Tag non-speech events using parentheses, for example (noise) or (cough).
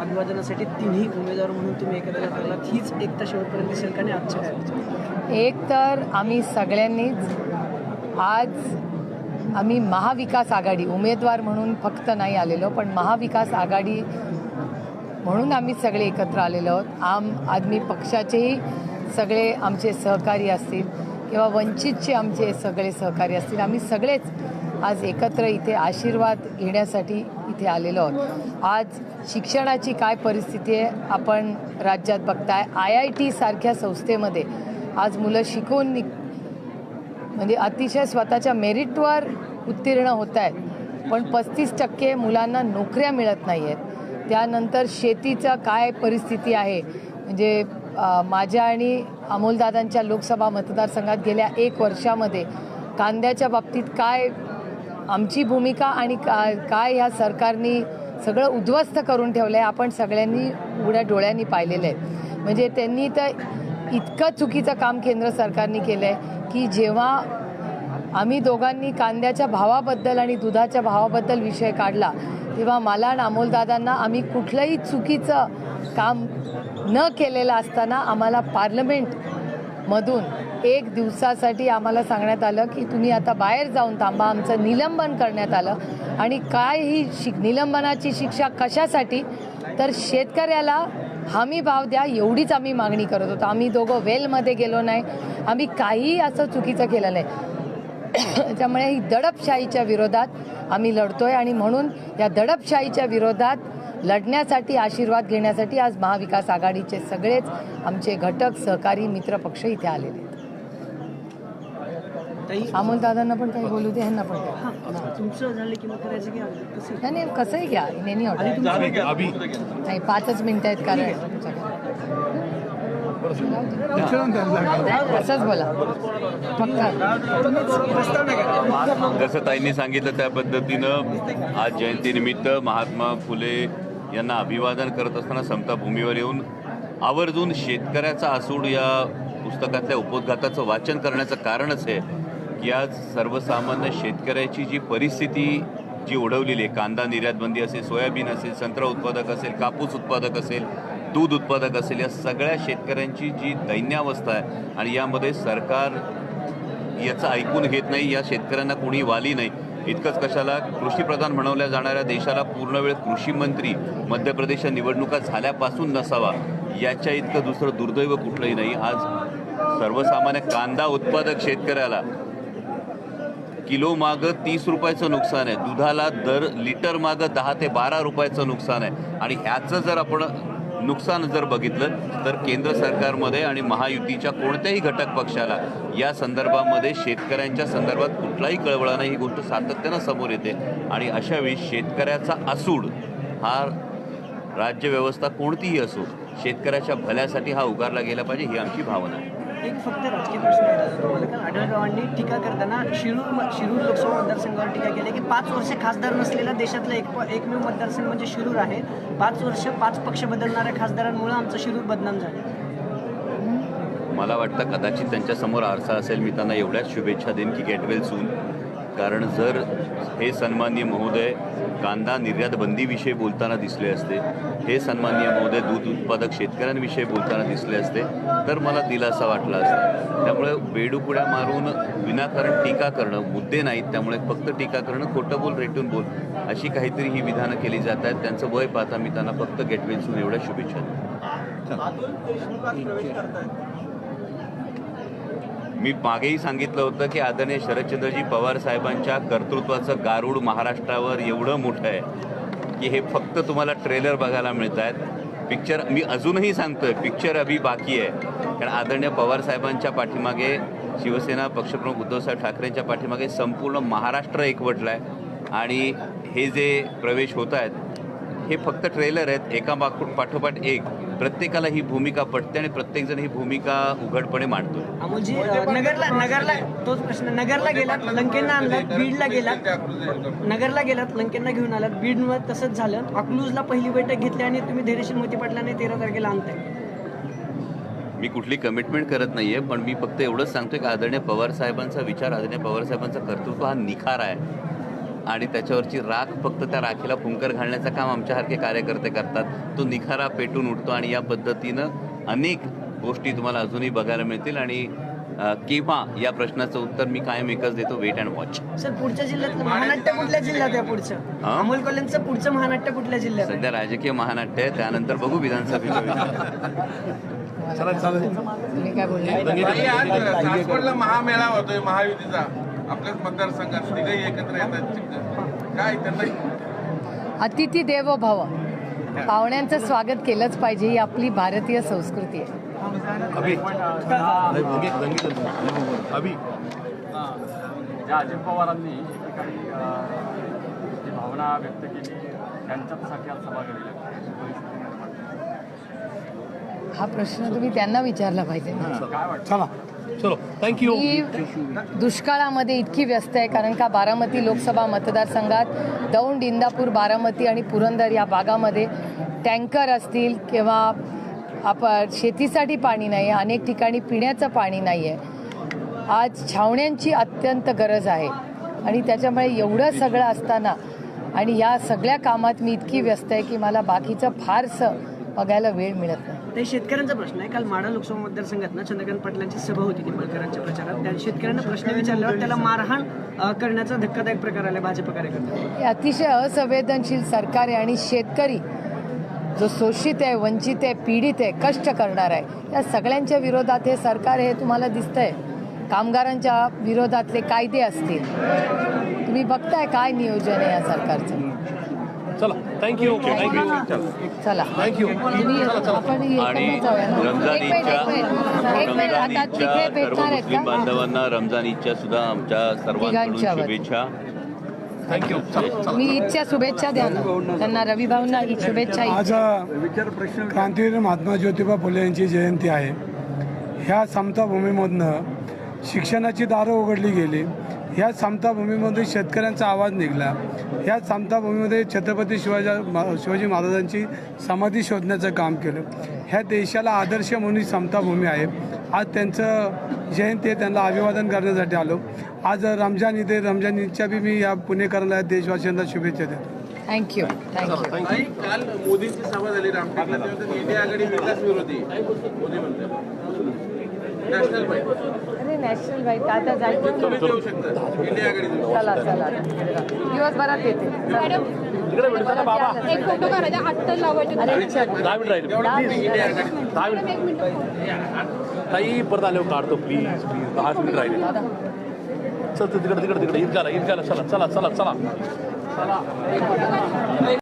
अभिवादनासाठी तिन्ही उमेदवार म्हणून तुम्ही एकत्र जाताना हीच एकता शेवटपर्यंत दिसेल का नाही आजच्या काय एक तर आम्ही सगळ्यांनीच आज आम्ही महाविकास आघाडी उमेदवार म्हणून फक्त नाही आलेलो पण महाविकास आघाडी म्हणून आम्ही सगळे एकत्र आलेलो आहोत. आम आदमी पक्षाचेही सगळे आमचे सहकारी असतील किंवा वंचितचे आमचे सगळे सहकारी असतील आम्ही सगळेच आज एकत्र इथे आशीर्वाद घेण्यासाठी इथे आलेलो आहोत. आज शिक्षणाची काय परिस्थिती आहे आपण राज्यात बघताय. आय आय टी सारख्या संस्थेमध्ये आज मुलं शिकून नि म्हणजे अतिशय स्वतःच्या मेरिटवर उत्तीर्ण होत आहेत. पण पस्तीस टक्के मुलांना नोकऱ्या मिळत नाही आहेत. त्यानंतर शेतीचं काय परिस्थिती आहे? म्हणजे माझ्या आणि अमोलदादांच्या लोकसभा मतदारसंघात गेल्या एक वर्षामध्ये कांद्याच्या बाबतीत काय आमची भूमिका आणि का काय ह्या सरकारनी सगळं उद्ध्वस्त करून ठेवलं आहे आपण सगळ्यांनी उघड्या डोळ्यांनी पाहिलेलं आहे. म्हणजे त्यांनी तर इतकं चुकीचं काम केंद्र सरकारने केलं आहे की जेव्हा आम्ही दोघांनी कांद्याच्या भावाबद्दल आणि दुधाच्या भावाबद्दल विषय काढला तेव्हा मला आणि अमोलदादांना आम्ही कुठलंही चुकीचं काम न केलेलं असताना आम्हाला पार्लमेंटमधून एक दिवसासाठी आम्हाला सांगण्यात आलं की तुम्ही आता बाहेर जाऊन थांबा आमचं निलंबन करण्यात आलं. आणि काय ही शिक निलंबनाची शिक्षा कशासाठी? तर शेतकऱ्याला हमी भाव द्या एवढीच आम्ही मागणी करत होतो. आम्ही दोघं वेलमध्ये गेलो नाही. आम्ही काहीही असं चुकीचं केलं नाही. (coughs) त्यामुळे ही दडपशाहीच्या विरोधात आम्ही लढतोय आणि म्हणून या दडपशाहीच्या विरोधात लढण्यासाठी आशीर्वाद घेण्यासाठी आज महाविकास आघाडीचे सगळेच आमचे घटक सहकारी मित्रपक्ष इथे आलेले आहेत ताई? अमोलदादांना पण काही बोलू दे ह्यांना पण. हां. तुमचं झालं की मग करायचं की कसं? नाही नाही कसंही घ्या. नेहमी ऑर्डर नाही पाचच मिनिटं आहेत कारण असंच बोला. फक्त. जसं ताईंनी सांगितलं त्या पद्धतीनं आज जयंतीनिमित्त महात्मा फुले यांना अभिवादन करत असताना समता भूमीवर येऊन आवर्जून शेतकऱ्याचा आसूड या पुस्तकातल्या उपोद्घाताचं वाचन करण्याचं कारणच आहे की आज सर्वसामान्य शेतकऱ्याची जी परिस्थिती जी ओढवलेली आहे कांदा निर्यातबंदी असेल सोयाबीन असेल संत्रा उत्पादक असेल कापूस उत्पादक असेल दूध उत्पादक असेल या सगळ्या शेतकऱ्यांची जी दैन्यावस्था आहे आणि यामध्ये सरकार याचं ऐकून घेत नाही या शेतकऱ्यांना कोणी वाली नाही. इतकंच कशाला कृषीप्रधान म्हणवल्या जाणाऱ्या देशाला पूर्ण वेळ कृषी मंत्री मध्य प्रदेशच्या निवडणुका झाल्यापासून नसावा याच्या इतकं दुसरं दुर्दैव कुठलंही नाही. आज सर्वसामान्य कांदा उत्पादक शेतकऱ्याला किलो मागं तीस रुपयाचं नुकसान आहे. दुधाला दर लिटर मागं दहा ते बारा रुपयाचं नुकसान आहे. आणि ह्याचं जर आपण नुकसान जर बघितलं तर केंद्र सरकारमध्ये आणि महायुतीच्या कोणत्याही घटक पक्षाला या संदर्भामध्ये शेतकऱ्यांच्या संदर्भात कुठलाही कळवळा नाही. ही गोष्ट सातत्यानं समोर येते. आणि अशावेळी शेतकऱ्याचा आसूड हा राज्यव्यवस्था कोणतीही असो शेतकऱ्याच्या भल्यासाठी हा उगारला गेला पाहिजे ही आमची भावना आहे. एक फक्त राजकीय प्रश्न आहे तुम्हाला. आढळरावांनी टीका करताना शिरूर म- शिरूर लोकसभा मतदारसंघावर टीका केली की पाच वर्ष खासदार नसलेला देशातला एक एकमेव मतदारसंघ म्हणजे शिरूर आहे. पाच वर्ष पाच पक्ष बदलणाऱ्या खासदारांमुळे आमचं शिरूर बदनाम झालं. मला वाटतं कदाचित त्यांच्यासमोर आरसा असेल. मी त्यांना एवढ्याच शुभेच्छा देईन की गेट वेल सून. कारण जर हे सन्माननीय महोदय कांदा निर्यात बंदीविषयी बोलताना दिसले असते हे सन्माननीय महोदय दूध उत्पादक शेतकऱ्यांविषयी बोलताना दिसले असते तर मला दिलासा वाटला असता. त्यामुळे बेडूपुड्या मारून विनाकारण टीका करणं मुद्दे नाहीत त्यामुळे फक्त टीका करणं खोटं बोल रेटून बोल अशी काहीतरी ही विधानं केली जात आहेत. त्यांचं वय पाहता मी त्यांना फक्त गेट एवढ्या शुभेच्छा मी मागेही सांगितलं होतं की आदरणीय शरदचंद्रजी पवार साहेबांच्या कर्तृत्वाचं गारूड महाराष्ट्रावर एवढं मोठं आहे की हे फक्त तुम्हाला ट्रेलर बघायला मिळत आहेत पिक्चर मी अजूनही सांगतोय पिक्चर अभी बाकी आहे. कारण आदरणीय पवार साहेबांच्या पाठीमागे शिवसेना पक्षप्रमुख उद्धवसाहेब ठाकरेंच्या पाठीमागे संपूर्ण महाराष्ट्र एकवटला आहे आणि हे जे प्रवेश होत आहेत हे फक्त ट्रेलर आहेत. एका पाठो पाठोपाठ एक. प्रत्येकाला ही भूमिका पटते आणि प्रत्येकजण ही भूमिका उघडपणे मांडतो अमोलजी नगरला नगरला तोच प्रश्न. नगरला गेलात लंकेंना आणलात बीडला गेलात. नगरला गेलात लंकेंना घेऊन आलात. बीडमध्ये तसंच झालं. अकलूजला पहिली बैठक घेतली आणि तुम्ही धैर्यशील मोती पाटलाने तेरा तारखेला आणताय. मी कुठली कमिटमेंट करत नाहीये पण मी फक्त एवढंच सांगतोय की आदरणीय पवार साहेबांचा विचार आदरणीय पवार साहेबांचं कर्तृत्व हा निखार आहे. आणि त्याच्यावरची राख फक्त त्या राखीला फुंकर घालण्याचं काम आमच्यासारखे कार्यकर्ते करतात. तो निखारा पेटून उठतो आणि या पद्धतीनं अनेक गोष्टी तुम्हाला अजूनही बघायला मिळतील. आणि केव्हा या प्रश्नाचं उत्तर मी कायम एकच देतो वेट अँड वॉच सर पुढच्या जिल्ह्यात महानाट्य कुठल्या जिल्ह्यात आहे पुढचं? हा? अमोल कोल्हेंचं पुढचं महानाट्य कुठल्या जिल्ह्यात आहे? सध्या राजकीय महानाट्य आहे त्यानंतर बघू विधानसभेच्या (laughs) महामेळावा होतोय महायुतीचा. आपल्याच मतदारसंघात तिघही एकत्र येतात. काय त्यांना अतिथी देवो भव पाहुण्यांचं स्वागत केलंच पाहिजे ही आपली भारतीय संस्कृती आहे. अभि. ज्या अजित पवारांनी जी भावना व्यक्त केली त्यांच्यासाठी आज सभा घडली. परिस्थिती निर्माण झाली. हा प्रश्न तुम्ही त्यांना विचारला पाहिजे. काय वाटतं चलो थँक्यू दुष्काळामध्ये इतकी व्यस्त आहे कारण का बारामती लोकसभा मतदारसंघात दौंड इंदापूर बारामती आणि पुरंदर या भागामध्ये टँकर असतील किंवा आपण शेतीसाठी पाणी नाही आहे अनेक ठिकाणी पिण्याचं पाणी नाही आहे. आज छावण्यांची अत्यंत गरज आहे आणि त्याच्यामुळे एवढं सगळं असताना आणि या सगळ्या कामात मी इतकी व्यस्त आहे की मला बाकीचं फारसं बघायला वेळ मिळत नाही. ते शेतकऱ्यांचा प्रश्न आहे. काल माडा लोकसभा मतदारसंघात ना चंद्रकांत पाटलांची सभा होती निंबाळकरांच्या प्रचारात. त्या शेतकऱ्यांना प्रश्न विचारल्यावर त्याला मारहाण अ, करण्याचा धक्कादायक प्रकार आला भाजप कार्यकर्ते. हे अतिशय असंवेदनशील सरकार आहे आणि शेतकरी जो शोषित आहे वंचित आहे पीडित आहे कष्ट करणार आहे या सगळ्यांच्या विरोधात हे सरकार हे तुम्हाला दिसतंय. कामगारांच्या विरोधातले कायदे असतील. तुम्ही बघताय काय नियोजन आहे या सरकारचं? चला. थँक्यू थँक्यू चला. थँक्यू आणि रमजान मिनिट आता ईदच्या सर्व मुस्लिम बांधवांना रमजान ईदच्या सुद्धा आमच्या सर्वांकडून. शुभेच्छा. थँक्यू मी ईदच्या शुभेच्छा द्या ना. त्यांना रवी भाऊंना शुभेच्छा. आज क्रांतीवीर महात्मा ज्योतिबा फुले यांची जयंती आहे. ह्या समताभूमीमधनं शिक्षणाची दारं उघडली गेली. ह्या समताभूमीमध्ये शेतकऱ्यांचा आवाज निघाला. ह्या समताभूमीमध्ये छत्रपती शिवाजी शिवाजी महाराजांची समाधी शोधण्याचं काम केलं. ह्या देशाला आदर्श म्हणून ही समताभूमी आहे. आज त्यांचं जयंती आहे त्यांना अभिवादन करण्यासाठी आलो. आज रमजान ईद आहे रमजान ईदच्या बी मी या पुणेकरांना देशवासियांना शुभेच्छा देतो. थँक्यू काल मोदींची सभा झाली. रामटेकला विकास विरोधी. मोदी म्हणतात अरे नॅशनल बाईक. आता जायचं चला चला. दिवसभरात येते. एक फोटो काढायचा आत्ता लावायचे. अरे चल. दहा मिनिट राहिले. दहा मिनिटं. दहा मिनिट. ताई परत आल्यावर काढतो प्लीज प्लीज दहा मिनिट राहिले. चल तिकडे तिकडे तिकडे. ईदगाला ईदगाला चला चला चला. चला.